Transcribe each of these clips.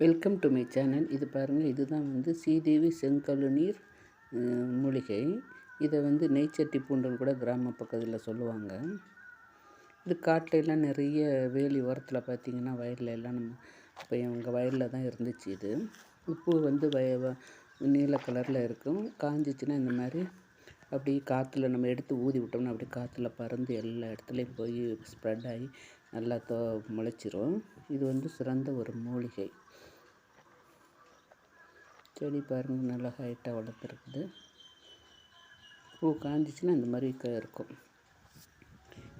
Welcome to my channel இது பாருங்கள் இதுதான் வந்து ஸ்ரீதேவி செங்கழுநீர் மூலிகை. இதை வந்து நெய்ச்சட்டி பூண்டல் கூட கிராம பக்கத்தில் சொல்லுவாங்க. இது காட்டிலலாம் நிறைய வேலி ஓரத்தில் பார்த்திங்கன்னா வயலில் எல்லாம் நம்ம இப்போ எங்கள் வயலில் தான் இருந்துச்சு இது. பூ வந்து வய நீல கலரில் இருக்கும். காஞ்சிச்சின்னா இந்த மாதிரி அப்படி காற்றுல நம்ம எடுத்து ஊதி விட்டோம்னா அப்படி காற்றுல பறந்து எல்லா இடத்துலையும் போய் ஸ்ப்ரெட் ஆகி நல்லா தோ முளைச்சிரும். இது வந்து சிறந்த ஒரு மூலிகை. செடி பாருங்கள் நல்லா ஹைட்டாக வளர்த்துருக்குது. பூ காஞ்சிச்சின்னா இந்த மாதிரி க இருக்கும்.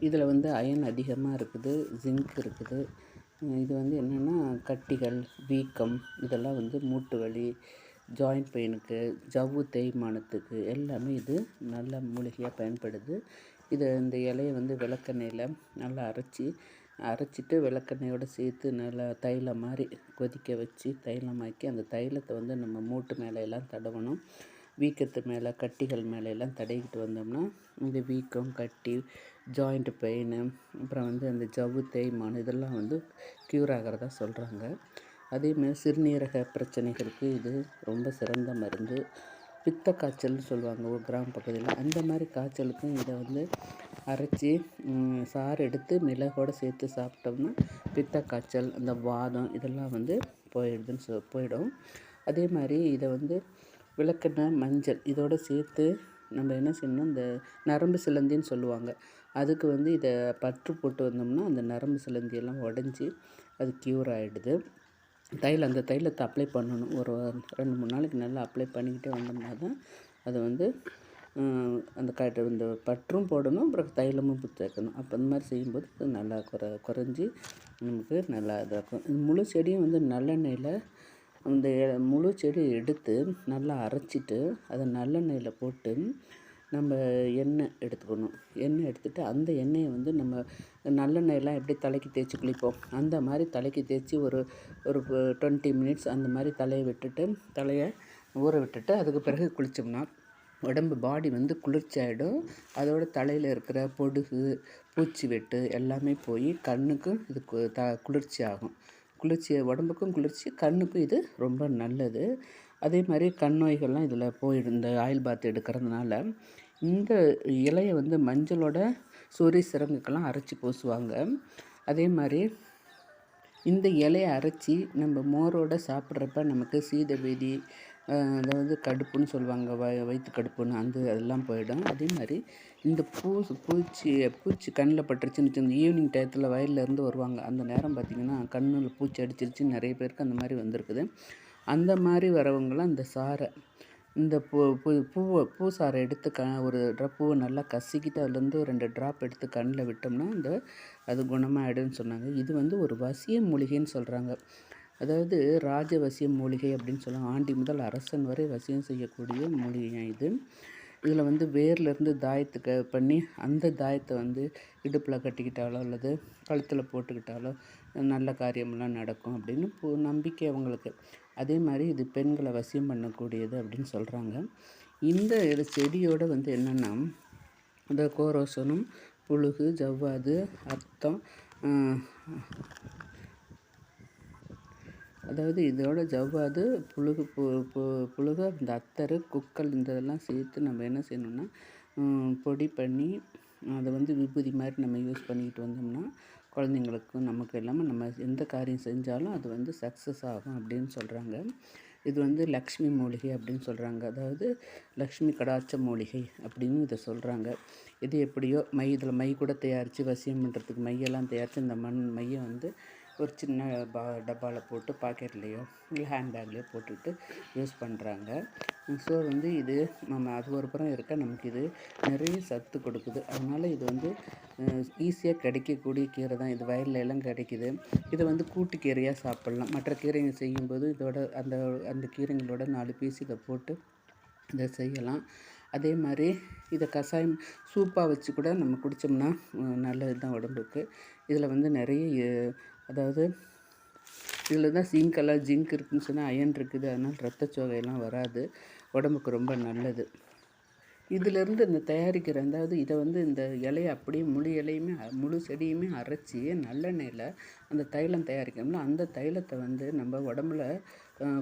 இதில் வந்து அயன் அதிகமாக இருக்குது ஜிங்க் இருக்குது. இது வந்து என்னென்னா கட்டிகள் வீக்கம் இதெல்லாம் வந்து மூட்டு வலி ஜாயிண்ட் பெயினுக்கு ஜவ்வு தேய்மானத்துக்கு எல்லாமே இது நல்ல மூலிகையாக பயன்படுது. இதை இந்த இலையை வந்து விளக்கெண்ணெயில் நல்லா அரைச்சி அரைச்சிட்டு விளக்கெண்ணெயோடு சேர்த்து நல்லா தைலம் மாதிரி கொதிக்க வச்சு தைலமாக்கி அந்த தைலத்தை வந்து நம்ம மூட்டு மேலே எல்லாம் தடவணும். வீக்கத்து மேலே கட்டிகள் மேலே எல்லாம் தடவிக்கிட்டு வந்தோம்னா இந்த வீக்கம் கட்டி ஜாயிண்ட் பெயின் அப்புறம் வந்து அந்த ஜவ்வு தேய்மானம் இதெல்லாம் வந்து க்யூர் ஆகிறதா சொல்கிறாங்க அதேமாதிரி சிறுநீரக பிரச்சனைகளுக்கு இது ரொம்ப சிறந்த மருந்து. பித்த காய்ச்சல்னு சொல்லுவாங்க ஒரு கிராம பகுதியில். அந்த மாதிரி காய்ச்சலுக்கும் இதை வந்து அரைச்சி சாறு எடுத்து மிளகோடு சேர்த்து சாப்பிட்டோம்னா பித்த காய்ச்சல் அந்த வாதம் இதெல்லாம் வந்து போயிடுதுன்னு சொ போயிடும். அதே மாதிரி இதை வந்து விளக்கெண்ணெய் மஞ்சள் இதோடு சேர்த்து நம்ம என்ன செய்யணும் இந்த நரம்பு சிலந்தின்னு சொல்லுவாங்க. அதுக்கு வந்து இதை பற்று போட்டு வந்தோம்னா அந்த நரம்பு சிலந்தியெல்லாம் உடஞ்சி அது க்யூர் ஆகிடுது தையல் அந்த தைலத்தை அப்ளை பண்ணணும். ஒரு ரெண்டு மூணு நாளைக்கு நல்லா அப்ளை பண்ணிக்கிட்டே வந்தோம்னா தான் அது வந்து அந்த க இந்த பற்றும் போடணும் அப்புறம் தைலமும் சேர்க்கணும் அப்போ இந்த மாதிரி செய்யும்போது அது நல்லா குறை குறைஞ்சி நமக்கு நல்லா இதாகும். இந்த முழு செடியும் வந்து நல்லெண்ணெயில் அந்த முழு செடி எடுத்து நல்லா அரைச்சிட்டு அதை நல்லெண்ணெயில் போட்டு நம்ம எண்ணெய் எடுத்துக்கணும். எண்ணெய் எடுத்துகிட்டு அந்த எண்ணெயை வந்து நம்ம நல்லெண்ணெயெல்லாம் எப்படி தலைக்கு தேய்ச்சி குளிப்போம்? அந்த மாதிரி தலைக்கு தேய்ச்சி ஒரு ஒரு டுவெண்ட்டி மினிட்ஸ் அந்த மாதிரி தலையை விட்டுட்டு தலையை ஊற விட்டுட்டு அதுக்கு பிறகு குளித்தோம்னா உடம்பு பாடி வந்து குளிர்ச்சி ஆகிடும் அதோட தலையில் இருக்கிற பொடுகு பூச்சி வெட்டு எல்லாமே போய் கண்ணுக்கும் இது த குளிர்ச்சி ஆகும் குளிர்ச்சி உடம்புக்கும் குளிர்ச்சி கண்ணுக்கும் இது ரொம்ப நல்லது. அதே மாதிரி கண் நோய்கள்லாம் இதில் போயிடும் இந்த ஆயில் பாத் எடுக்கிறதுனால இந்த இலையை வந்து மஞ்சளோட சொறி சிறங்குக்கெல்லாம் அரைச்சி பூசுவாங்க. அதே மாதிரி இந்த இலையை அரைச்சி நம்ம மோரோடு சாப்பிட்றப்ப நமக்கு சீத பேதி அதாவது கடுப்புன்னு சொல்லுவாங்க வ வயிற்று கடுப்புன்னு அந்த அதெல்லாம் போயிடும். அதே மாதிரி இந்த பூ பூச்சி பூச்சி கண்ணில் பட்டுருச்சுன்னு சின்ன ஈவினிங் டயத்தில் வயல்லேருந்து வருவாங்க. அந்த நேரம் பார்த்திங்கன்னா கண்ணில் பூச்சி அடிச்சிருச்சு நிறைய பேருக்கு அந்த மாதிரி வந்திருக்குது. அந்த மாதிரி வரவங்களாம் இந்த சாரை இந்த பூ பூ பூவை பூ சாறை எடுத்து க ஒரு ட்ராப் பூவை நல்லா கசிக்கிட்டு அதுலேருந்து ரெண்டு ட்ராப் எடுத்து கண்ணில் விட்டோம்னா அந்த அது குணமாகிடுன்னு சொன்னாங்க. இது வந்து ஒரு வசிய மூலிகைன்னு சொல்கிறாங்க அதாவது ராஜவசிய மூலிகை அப்படின்னு சொல்லுவாங்க. ஆண்டி முதல் அரசன் வரை வசியம் செய்யக்கூடிய மூலிகை இது. இதில் வந்து வேர்லேருந்து தாயத்துக்கு பண்ணி அந்த தாயத்தை வந்து இடுப்பில் கட்டிக்கிட்டாலோ அல்லது கழுத்தில் போட்டுக்கிட்டாலோ நல்ல காரியமெல்லாம் நடக்கும் அப்படின்னு நம்பிக்கை அவங்களுக்கு. அதே மாதிரி இது பெண்களை வசியம் பண்ணக்கூடியது அப்படின்னு சொல்கிறாங்க இந்த இது செடியோடு வந்து என்னென்னா இந்த கோரோசனம் புழுகு ஜவ்வாது அர்த்தம் அதாவது இதோட ஜவ்வாது புழுகு பு பு புழுகு இந்த அத்தரு குக்கல் இந்த இதெல்லாம் சேர்த்து நம்ம என்ன செய்யணும்னா பொடி பண்ணி அதை வந்து விபூதி மாதிரி நம்ம யூஸ் பண்ணிக்கிட்டு வந்தோம்னா குழந்தைங்களுக்கும் நமக்கு எல்லாமே நம்ம எந்த காரியம் செஞ்சாலும் அது வந்து சக்ஸஸ் ஆகும் அப்படின்னு சொல்கிறாங்க இது வந்து லக்ஷ்மி மூலிகை அப்படின்னு சொல்கிறாங்க அதாவது லக்ஷ்மி கடாச்ச மூலிகை அப்படின்னு இதை சொல்கிறாங்க இது எப்படியோ மை இதில் மை கூட தயாரித்து வசியம் பண்ணுறதுக்கு மையெல்லாம் தயாரித்து இந்த மண் மையை வந்து ஒரு சின்ன பா டப்பாவில் போட்டு பாக்கெட்லேயோ இல்லை ஹேண்ட்பேக்லேயோ போட்டுக்கிட்டு யூஸ் பண்ணுறாங்க ஸோ வந்து இது நம்ம அது ஒரு புறம் இருக்க நமக்கு இது நிறைய சத்து கொடுக்குது. அதனால் இது வந்து ஈஸியாக கிடைக்கக்கூடிய கீரை தான். இது வயலில் எல்லாம் கிடைக்கிது. இதை வந்து கூட்டு கீரையாக சாப்பிட்லாம். மற்ற கீரைங்க செய்யும்போது இதோட அந்த அந்த கீரைங்களோட நாலு பீஸ் இதை போட்டு இதை செய்யலாம். அதே மாதிரி இதை கஷாயம் சூப்பாக வச்சு கூட நம்ம குடித்தோம்னா நல்லது தான் உடம்புக்கு. இதில் வந்து நிறைய அதாவது இதில் தான் சிங்க்கெல்லாம் ஜிங்க் இருக்குதுன்னு சொன்னால் அயன் இருக்குது. அதனால் ரத்தச்சோகையெல்லாம் வராது. உடம்புக்கு ரொம்ப நல்லது. இதிலேருந்து இந்த தயாரிக்கிற அதாவது இதை வந்து இந்த இலையை அப்படியே முழு இலையுமே முழு செடியுமே அரைச்சி நல்லெண்ணெயில் அந்த தைலம் தயாரிக்கணும்ல அந்த தைலத்தை வந்து நம்ம உடம்புல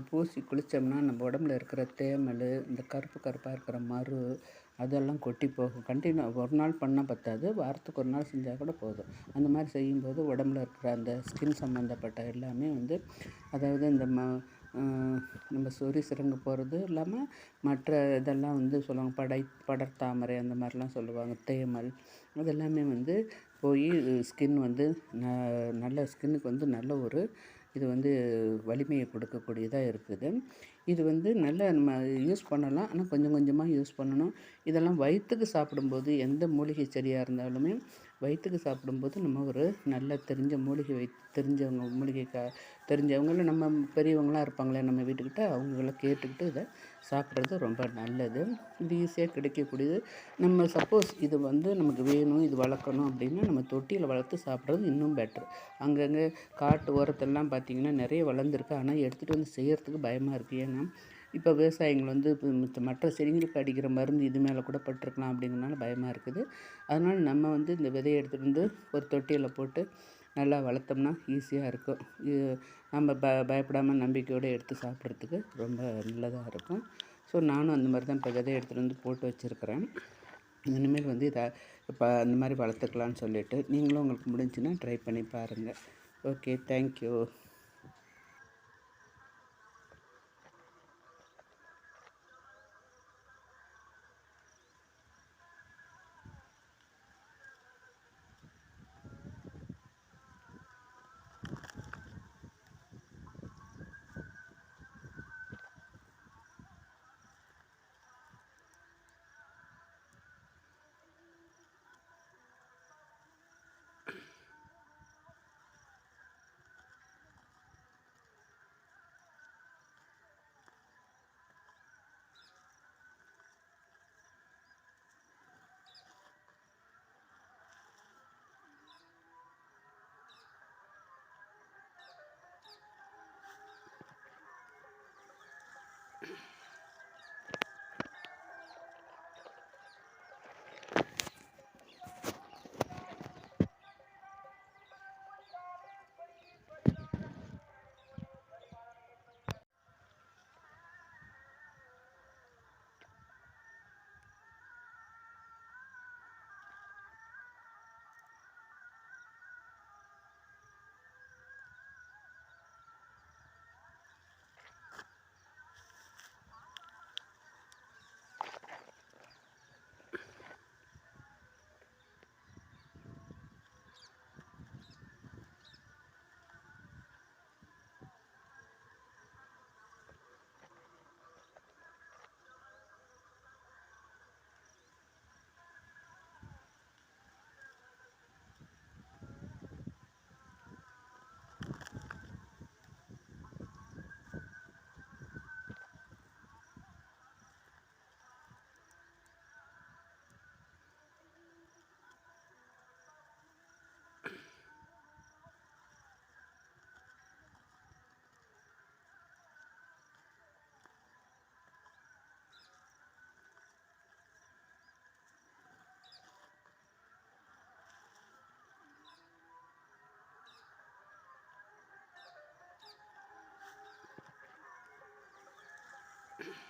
பூசி குளித்தோம்னா நம்ம உடம்புல இருக்கிற தேமல் இந்த கருப்பு கருப்பாக இருக்கிற மறு அதெல்லாம் கொட்டி போகும். கண்டினியூ ஒரு நாள் பண்ணால் பத்தாது வாரத்துக்கு ஒரு நாள் செஞ்சால் கூட போதும். அந்த மாதிரி செய்யும்போது உடம்புல இருக்கிற அந்த ஸ்கின் சம்மந்தப்பட்ட எல்லாமே வந்து அதாவது இந்த ம நம்ம சொறி சிறங்கு போகிறது இல்லாமல் மற்ற இதெல்லாம் வந்து சொல்லுவாங்க படை படர்தாமரை அந்த மாதிரிலாம் சொல்லுவாங்க தேமல் அதெல்லாமே வந்து போய் ஸ்கின் வந்து ந நல்ல ஸ்கின்னுக்கு வந்து நல்ல ஒரு இது வந்து வலிமையை கொடுக்கக்கூடியதாக இருக்குது. இது வந்து நல்ல நம்ம யூஸ் பண்ணலாம். ஆனால் கொஞ்சம் கொஞ்சமாக யூஸ் பண்ணணும். இதெல்லாம் வயிற்றுக்கு சாப்பிடும்போது எந்த மூலிகை செடியாக இருந்தாலுமே வயிற்றுக்கு சாப்பிடும்போது நம்ம ஒரு நல்ல தெரிஞ்ச மூலிகை வை தெரிஞ்சவங்க மூலிகை கா தெரிஞ்சவங்கள நம்ம பெரியவங்களாம் இருப்பாங்களே நம்ம வீட்டுக்கிட்ட அவங்கள கேட்டுக்கிட்டு இதை சாப்பிட்றது ரொம்ப நல்லது. இது ஈஸியாக கிடைக்கக்கூடியது. நம்ம சப்போஸ் இது வந்து நமக்கு வேணும் இது வளர்க்கணும் அப்படின்னா நம்ம தொட்டியில் வளர்த்து சாப்பிட்றது இன்னும் பெட்ரு அங்கங்கே காட்டு ஓரத்தெல்லாம் பார்த்திங்கன்னா நிறைய வளர்ந்துருக்கு. ஆனால் எடுத்துகிட்டு வந்து செய்கிறதுக்கு பயமாக இருக்குது ஏன்னா இப்போ விவசாயிகள் வந்து மற்ற செடிங்களுக்கு அடிக்கிற மருந்து இது மேலே கூட பட்டிருக்கலாம் அப்படிங்கிறனால பயமாக இருக்குது. அதனால் நம்ம வந்து இந்த விதையை எடுத்துகிட்டு வந்து ஒரு தொட்டியில் போட்டு நல்லா வளர்த்தோம்னா ஈஸியாக இருக்கும். இது நம்ம ப பயப்படாமல் நம்பிக்கையோடு எடுத்து சாப்பிட்றதுக்கு ரொம்ப நல்லதாக இருக்கும். ஸோ நானும் அந்த மாதிரி தான் இப்போ விதையை எடுத்துகிட்டு வந்து போட்டு வச்சுருக்கிறேன். இனிமேல் வந்து இதை இப்போ அந்த மாதிரி வளர்த்துக்கலான்னு சொல்லிவிட்டு நீங்களும் உங்களுக்கு முடிஞ்சுன்னா ட்ரை பண்ணி பாருங்கள் ஓகே தேங்க்யூ Yeah.